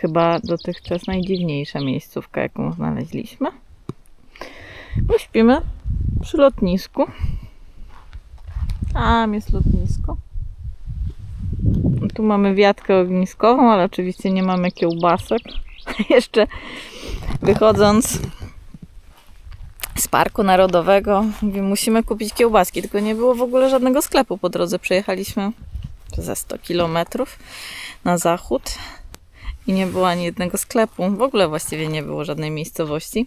Chyba dotychczas najdziwniejsza miejscówka, jaką znaleźliśmy. Bo śpimy przy lotnisku. Tam jest lotnisko. Tu mamy wiatkę ogniskową, ale oczywiście nie mamy kiełbasek. Jeszcze wychodząc z Parku Narodowego, mówię, musimy kupić kiełbaski, tylko nie było w ogóle żadnego sklepu po drodze. Przejechaliśmy ze 100 kilometrów na zachód i nie było ani jednego sklepu. W ogóle właściwie nie było żadnej miejscowości.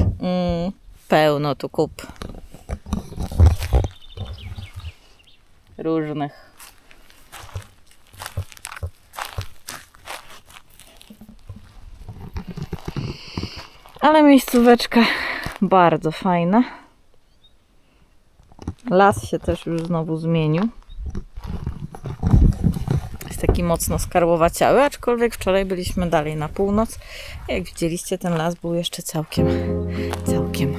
Mm, pełno tu kup różnych. Ale miejscóweczka bardzo fajna. Las się też już znowu zmienił. Taki mocno skarłowaciały, aczkolwiek wczoraj byliśmy dalej na północ. Jak widzieliście, ten las był jeszcze całkiem, całkiem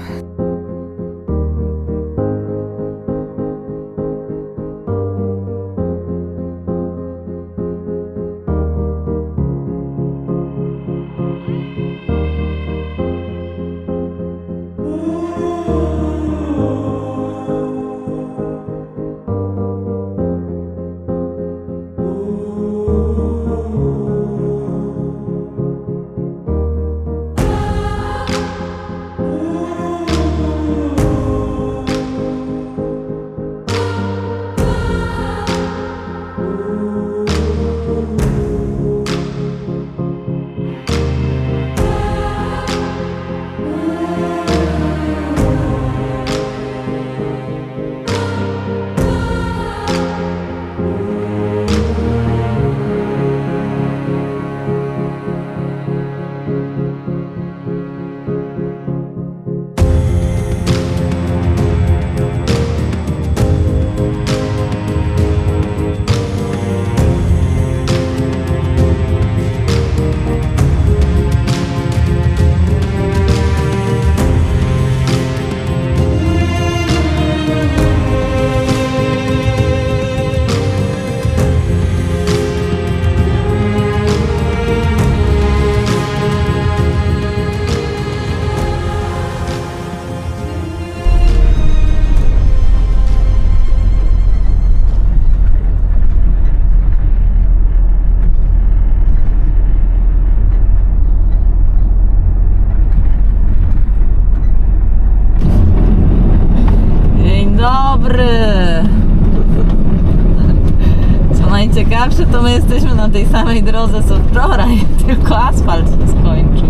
to my jesteśmy na tej samej drodze co wczoraj, tylko asfalt się skończył.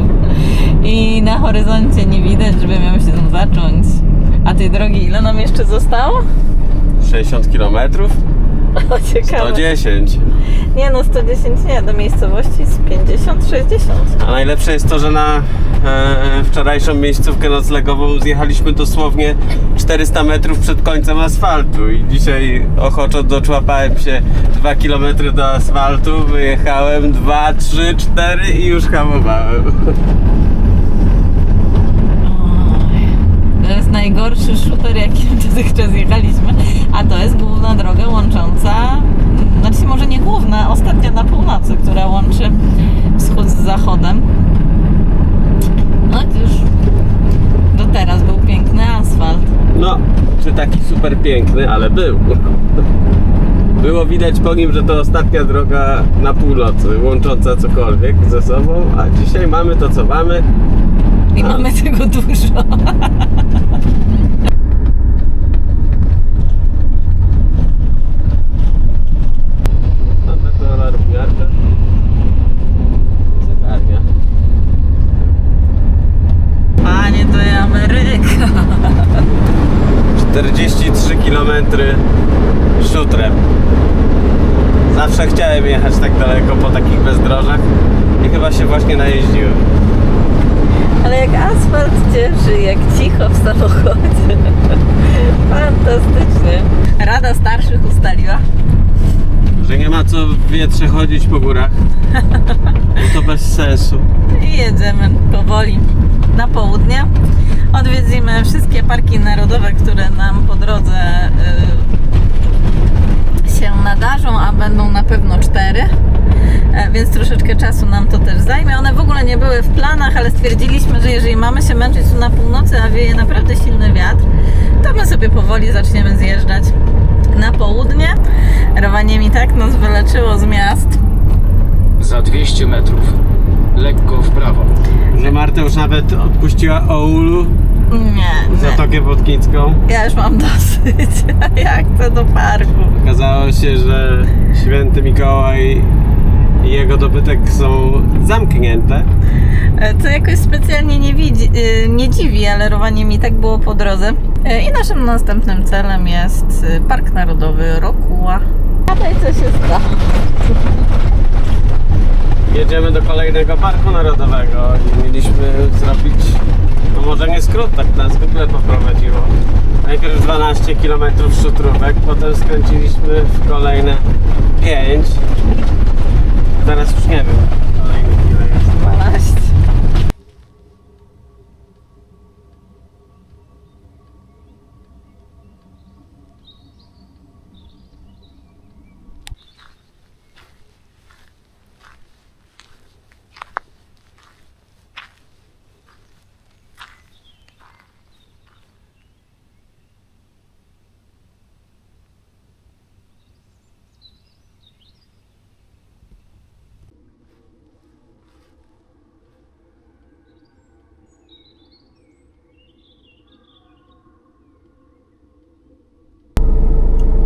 I na horyzoncie nie widać, żeby miał się tam zacząć. A tej drogi ile nam jeszcze zostało? 60 km? O, ciekawe. 110. Nie no, 110 nie, do miejscowości z 50, 60. A najlepsze jest to, że na e, wczorajszą miejscówkę noclegową zjechaliśmy dosłownie 400 metrów przed końcem asfaltu i dzisiaj ochoczo doczłapałem się 2 km do asfaltu, wyjechałem 2, 3, 4 i już hamowałem. To jest najgorszy shooter, jakim dotychczas jechaliśmy, a to jest główna droga łącząca, znaczy może nie główna, ostatnia na północy, która łączy wschód z zachodem. No już do teraz był. No, czy taki super piękny, ale był. Było widać po nim, że to ostatnia droga na północy, łącząca cokolwiek ze sobą, a dzisiaj mamy to, co mamy. I A. mamy tego dużo. Mamy kolorowniarkę. Zegarnia. Panie, to jest Ameryka. 43 km szutrem. Zawsze chciałem jechać tak daleko po takich bezdrożach i chyba się właśnie najeździłem. Ale jak asfalt cieszy, jak cicho w samochodzie. Fantastycznie. Rada starszych ustaliła. Że nie ma co w wietrze chodzić po górach. Bo to bez sensu. I jedziemy powoli na południe. Odwiedzimy wszystkie parki narodowe, które nam po drodze y, się nadarzą, a będą na pewno cztery. E, Więc troszeczkę czasu nam to też zajmie. One w ogóle nie były w planach, ale stwierdziliśmy, że jeżeli mamy się męczyć tu na północy, a wieje naprawdę silny wiatr, to my sobie powoli zaczniemy zjeżdżać na południe. Rowanie mi tak nas wyleczyło z miast. Za 200 metrów. Lekko w prawo. Że Marta już nawet odpuściła Oulu, Nie, nie. Zatokę Wodkińską. Ja już mam dosyć. Ja chcę do parku. Okazało się, że święty Mikołaj i jego dobytek są zamknięte. E, Co jakoś specjalnie nie, widzi, y, nie dziwi, ale rowanie mi tak było po drodze. E, I naszym następnym celem jest y, Park Narodowy Rokuła. Gadaj, co się stało. Jedziemy do kolejnego parku narodowego i mieliśmy zrobić, no może nie skrót, tak nas zwykle poprowadziło. Najpierw 12 km szutrówek, potem skręciliśmy w kolejne 5. Teraz już nie wiem, kolejny ile jest. 12.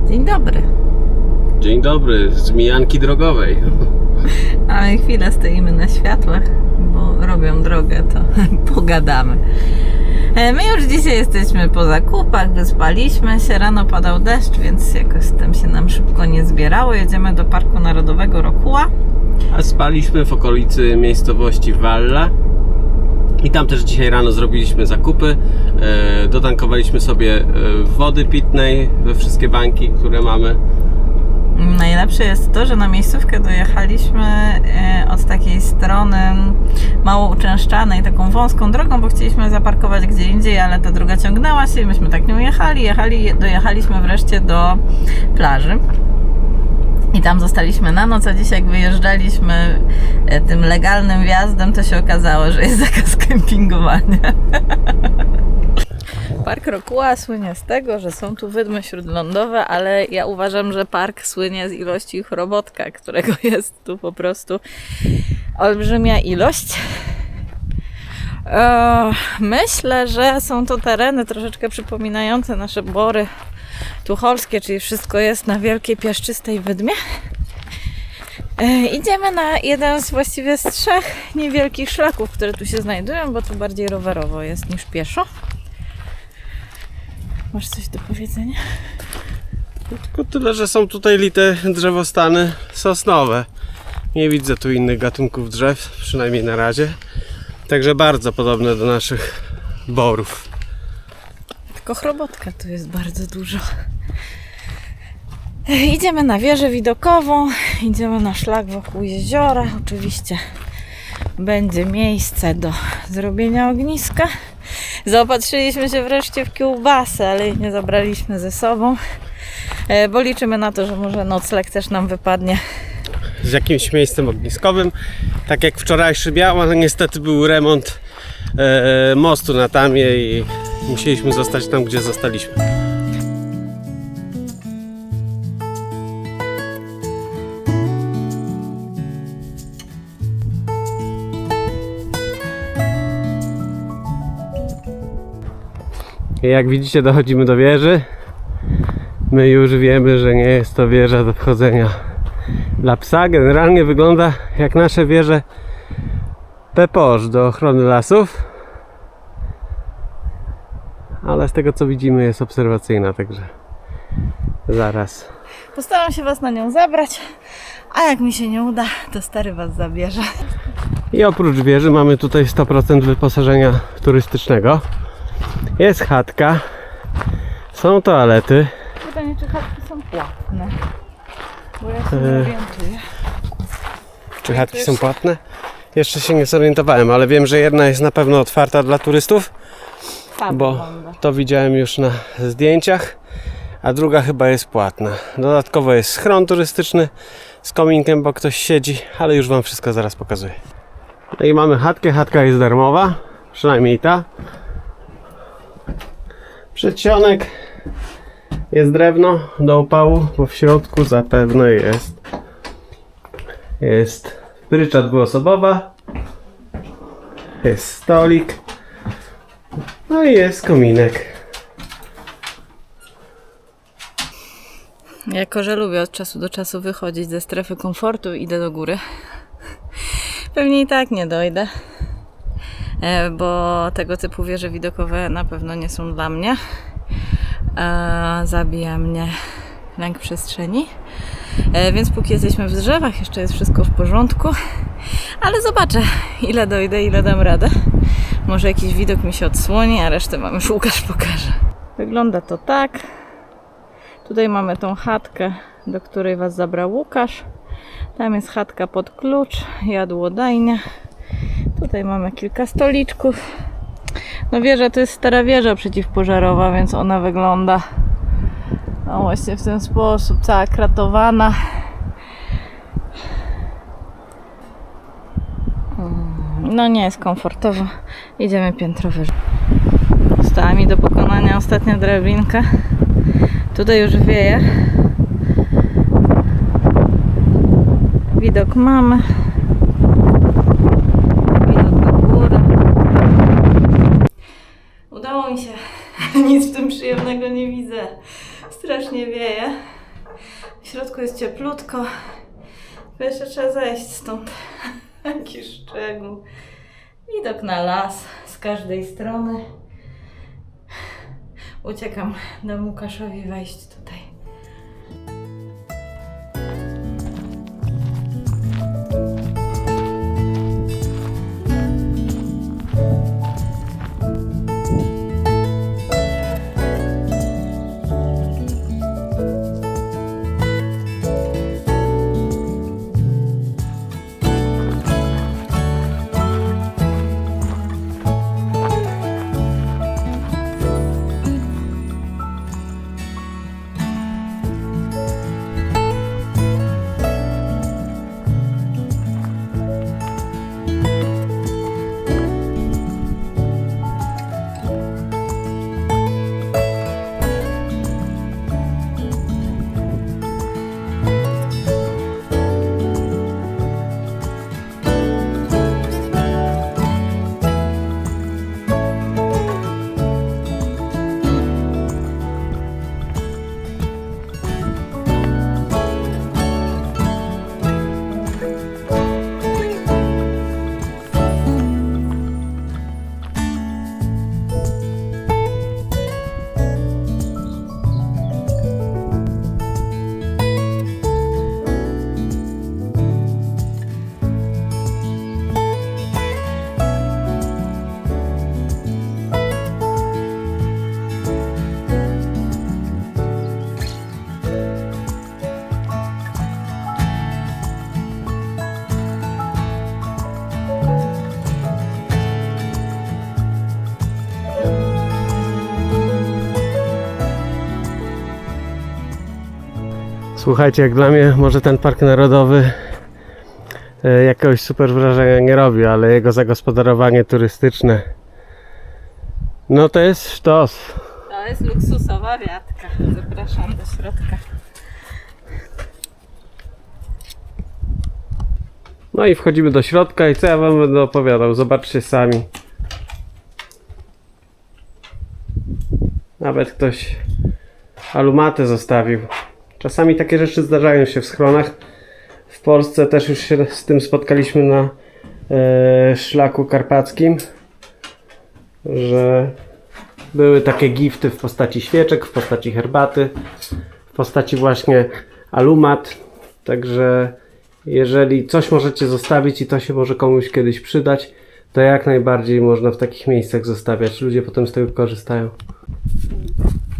Dzień dobry. Dzień dobry, z mijanki drogowej. Ale chwilę stoimy na światłach, bo robią drogę, to pogadamy. E, My już dzisiaj jesteśmy po zakupach, wyspaliśmy się, rano padał deszcz, więc jakoś z tym się nam szybko nie zbierało. Jedziemy do Parku Narodowego Rokuła. A spaliśmy w okolicy miejscowości Walla. I tam też dzisiaj rano zrobiliśmy zakupy. E, dotankowaliśmy sobie e, wody pitnej we wszystkie banki, które mamy. Najlepsze jest to, że na miejscówkę dojechaliśmy e, od takiej strony mało uczęszczanej, taką wąską drogą, bo chcieliśmy zaparkować gdzie indziej, ale ta droga ciągnęła się i myśmy tak nią jechali, jechali, dojechaliśmy wreszcie do plaży. I tam zostaliśmy na noc, a dzisiaj jak wyjeżdżaliśmy e, tym legalnym wjazdem, to się okazało, że jest zakaz kempingowania. Park Rokuła słynie z tego, że są tu wydmy śródlądowe, ale ja uważam, że park słynie z ilości chrobotka, którego jest tu po prostu olbrzymia ilość. E, Myślę, że są to tereny troszeczkę przypominające nasze bory tucholskie, czyli wszystko jest na wielkiej piaszczystej wydmie. E, Idziemy na jeden z właściwie z trzech niewielkich szlaków, które tu się znajdują, bo tu bardziej rowerowo jest niż pieszo. Masz coś do powiedzenia? Tylko tyle, że są tutaj lite drzewostany sosnowe. Nie widzę tu innych gatunków drzew, przynajmniej na razie. Także bardzo podobne do naszych borów. Tylko chrobotka tu jest bardzo dużo. Idziemy na wieżę widokową, idziemy na szlak wokół jeziora. Oczywiście będzie miejsce do zrobienia ogniska. Zaopatrzyliśmy się wreszcie w kiełbasę, ale jej nie zabraliśmy ze sobą, e, bo liczymy na to, że może nocleg też nam wypadnie. Z jakimś miejscem ogniskowym. Tak jak wczorajszy miał, ale niestety był remont e, mostu na Tamie i musieliśmy zostać tam, gdzie zostaliśmy. Jak widzicie, dochodzimy do wieży. My już wiemy, że nie jest to wieża do wchodzenia dla psa. Generalnie wygląda jak nasze wieże Peposz do ochrony lasów. Ale z tego co widzimy jest obserwacyjna, także zaraz. Postaram się Was na nią zabrać, a jak mi się nie uda, to stary Was zabierze. I oprócz wieży mamy tutaj 100% wyposażenia turystycznego. Jest chatka, są toalety. Pytanie, czy chatki są płatne? Bo ja się E. nie orientuję. Czy chatki są płatne? Jeszcze się nie zorientowałem, ale wiem, że jedna jest na pewno otwarta dla turystów. Tak bo to widziałem już na zdjęciach, a druga chyba jest płatna. Dodatkowo jest schron turystyczny z kominkiem, bo ktoś siedzi, ale już Wam wszystko zaraz pokazuję. No i mamy chatkę, chatka jest darmowa, przynajmniej ta. Przedsionek jest drewno do upału, bo w środku zapewne jest jest prycza dwuosobowa, jest stolik, no i jest kominek. Jako, że lubię od czasu do czasu wychodzić ze strefy komfortu, idę do góry. Pewnie i tak nie dojdę, e, bo tego typu wieże widokowe na pewno nie są dla mnie. E, Zabija mnie lęk przestrzeni. E, Więc póki jesteśmy w drzewach, jeszcze jest wszystko w porządku. Ale zobaczę, ile dojdę, ile dam radę. Może jakiś widok mi się odsłoni, a resztę Wam już Łukasz pokaże. Wygląda to tak. Tutaj mamy tą chatkę, do której Was zabrał Łukasz. Tam jest chatka pod klucz, jadłodajnia. Tutaj mamy kilka stoliczków. No wieża to jest stara wieża przeciwpożarowa, więc ona wygląda no właśnie w ten sposób, cała kratowana. Mm, No nie jest komfortowo. Idziemy piętro wyżej. Została mi do pokonania ostatnia drabinka. Tutaj już wieje. Widok mamy. Widok na górę. Udało mi się. Nic w tym przyjemnego nie widzę. Strasznie wieje. W środku jest cieplutko. Jeszcze trzeba zejść stąd. Jaki szczegół. Widok na las z każdej strony. Uciekam, dam Łukaszowi wejść tutaj. Słuchajcie, jak dla mnie może ten park narodowy e, jakiegoś super wrażenia nie robi, ale jego zagospodarowanie turystyczne no to jest sztos. To jest luksusowa wiatka. Zapraszam do środka. No i wchodzimy do środka i co ja wam będę opowiadał, zobaczcie sami. Nawet ktoś alumatę zostawił. Czasami takie rzeczy zdarzają się w schronach. W Polsce też już się z tym spotkaliśmy na e, szlaku karpackim, że były takie gifty w postaci świeczek, w postaci herbaty, w postaci właśnie alumat. Także jeżeli coś możecie zostawić i to się może komuś kiedyś przydać, to jak najbardziej można w takich miejscach zostawiać. Ludzie potem z tego korzystają.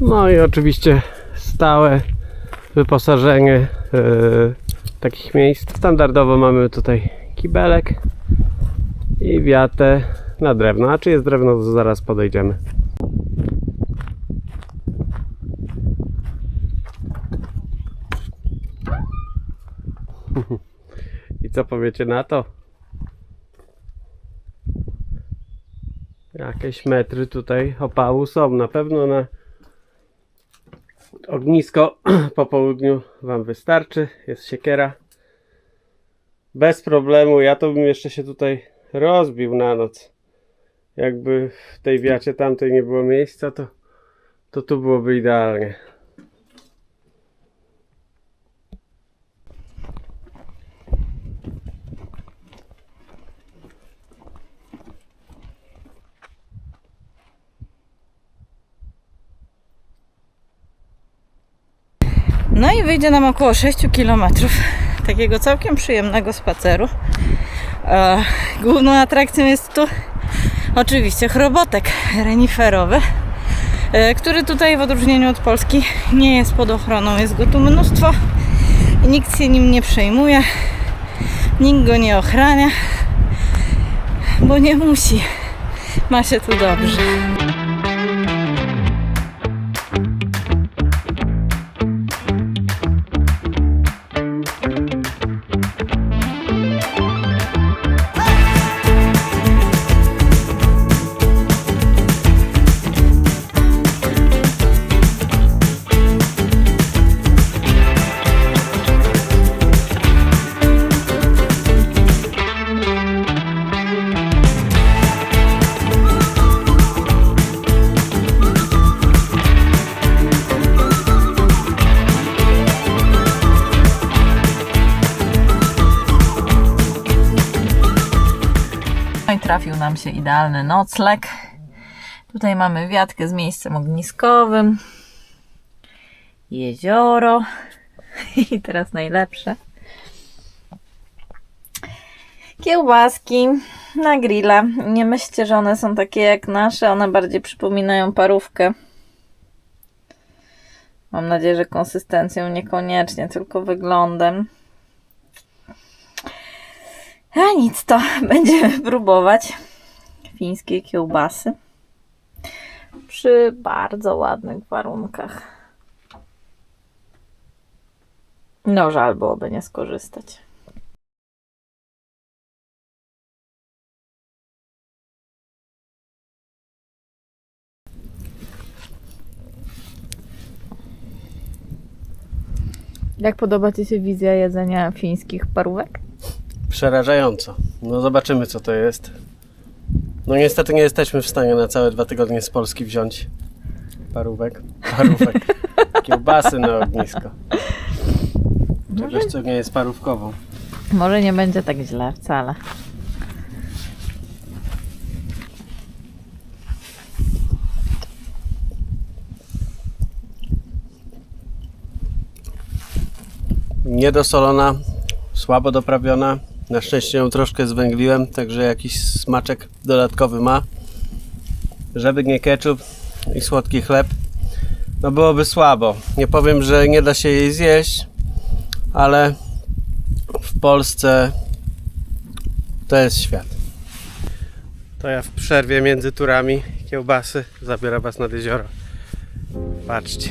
No i oczywiście stałe wyposażenie yy, takich miejsc. Standardowo mamy tutaj kibelek i wiatę na drewno. A czy jest drewno, zaraz podejdziemy. I co powiecie na to? Jakieś metry tutaj opału są. Na pewno na ognisko po południu Wam wystarczy. Jest siekiera. Bez problemu. Ja to bym jeszcze się tutaj rozbił na noc. Jakby w tej wiacie tamtej nie było miejsca, to, to tu byłoby idealnie. No i wyjdzie nam około 6 km takiego całkiem przyjemnego spaceru. E, główną atrakcją jest tu oczywiście chrobotek reniferowy, e, który tutaj w odróżnieniu od Polski nie jest pod ochroną. Jest go tu mnóstwo i nikt się nim nie przejmuje, nikt go nie ochrania, bo nie musi. Ma się tu dobrze. Trafił nam się idealny nocleg. Tutaj mamy wiatkę z miejscem ogniskowym, jezioro i teraz najlepsze. Kiełbaski na grilla. Nie myślcie, że one są takie jak nasze, one bardziej przypominają parówkę. Mam nadzieję, że konsystencją niekoniecznie, tylko wyglądem. A nic to, będziemy próbować fińskie kiełbasy przy bardzo ładnych warunkach. No, żal byłoby nie skorzystać. Jak podoba Ci się wizja jedzenia fińskich parówek? Przerażająco. No zobaczymy co to jest. No niestety nie jesteśmy w stanie na całe dwa tygodnie z Polski wziąć parówek. Parówek. Kiełbasy na ognisko. Czegoś co nie jest parówkową. Może nie będzie tak źle wcale. Niedosolona, słabo doprawiona. Na szczęście ją troszkę zwęgliłem, także jakiś smaczek dodatkowy ma. Żeby nie ketchup i słodki chleb, no byłoby słabo. Nie powiem, że nie da się jej zjeść, ale w Polsce to jest świat. To ja w przerwie między turami kiełbasy zabiorę Was nad jezioro. Patrzcie.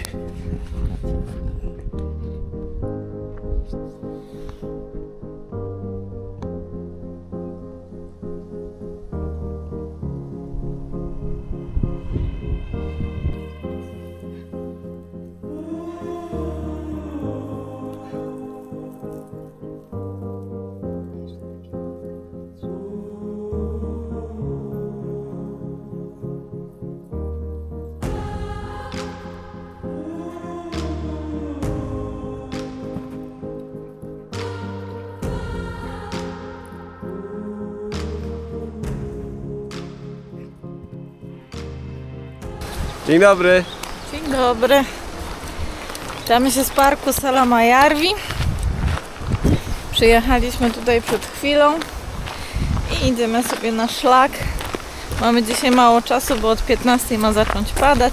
Dzień dobry. Dzień dobry. Witamy się z parku Salamajarwi. Przyjechaliśmy tutaj przed chwilą i idziemy sobie na szlak. Mamy dzisiaj mało czasu, bo od 15 ma zacząć padać.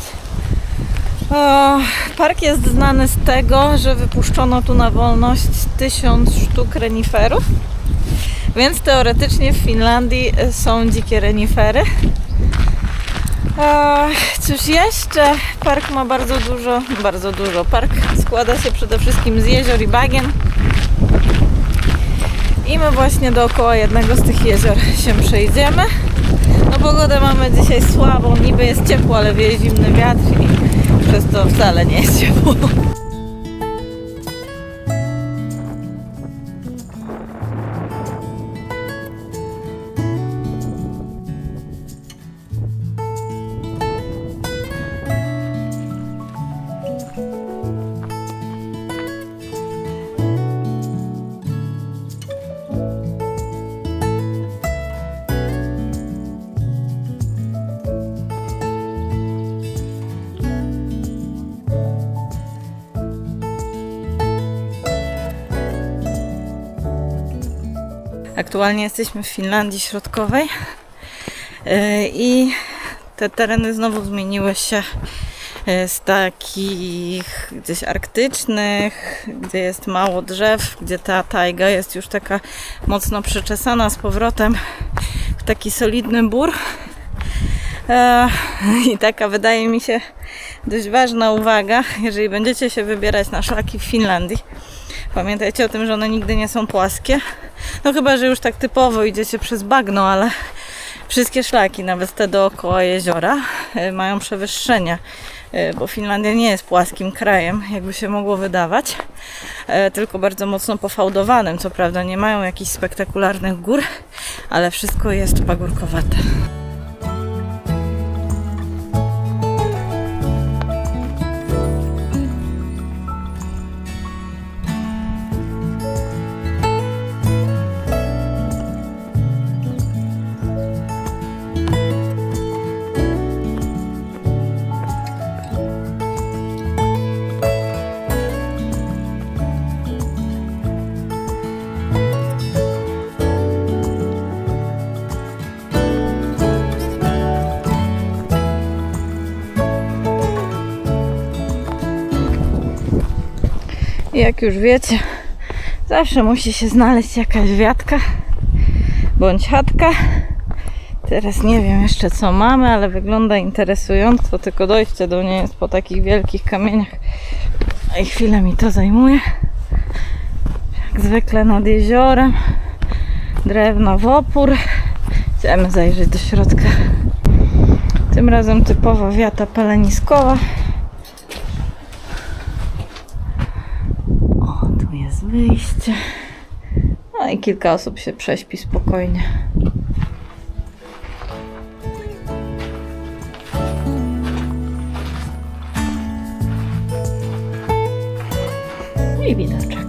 O, park jest znany z tego, że wypuszczono tu na wolność 1000 sztuk reniferów. Więc teoretycznie w Finlandii są dzikie renifery. Cóż jeszcze? Park ma bardzo dużo, bardzo dużo. Park składa się przede wszystkim z jezior i bagien. I my właśnie dookoła jednego z tych jezior się przejdziemy. No pogodę mamy dzisiaj słabą, niby jest ciepło, ale wieje zimny wiatr i przez to wcale nie jest ciepło. Aktualnie jesteśmy w Finlandii Środkowej yy, i te tereny znowu zmieniły się yy, z takich gdzieś arktycznych, gdzie jest mało drzew, gdzie ta tajga jest już taka mocno przeczesana z powrotem w taki solidny bór. E, I taka wydaje mi się dość ważna uwaga, jeżeli będziecie się wybierać na szlaki w Finlandii. Pamiętajcie o tym, że one nigdy nie są płaskie. No chyba, że już tak typowo idziecie przez bagno, ale wszystkie szlaki, nawet te dookoła jeziora, e, mają przewyższenia, e, bo Finlandia nie jest płaskim krajem, jakby się mogło wydawać, e, tylko bardzo mocno pofałdowanym. Co prawda nie mają jakichś spektakularnych gór, ale wszystko jest pagórkowate. Jak już wiecie, zawsze musi się znaleźć jakaś wiatka bądź chatka. Teraz nie wiem jeszcze co mamy, ale wygląda interesująco, tylko dojście do niej jest po takich wielkich kamieniach. I chwilę mi to zajmuje. Jak zwykle nad jeziorem. Drewno w opór. Chcemy zajrzeć do środka. Tym razem typowa wiata peleniskowa. O, tu jest wyjście. No i kilka osób się prześpi spokojnie. I widoczek.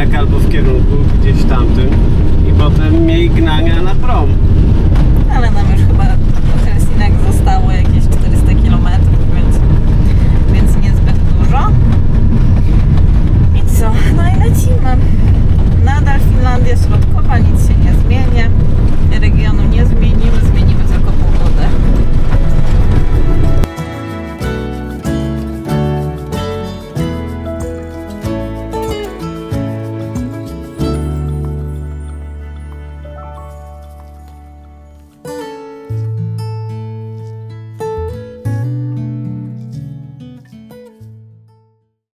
kierunek albo w kierunku gdzieś tamtym i potem mieli gnania na prom.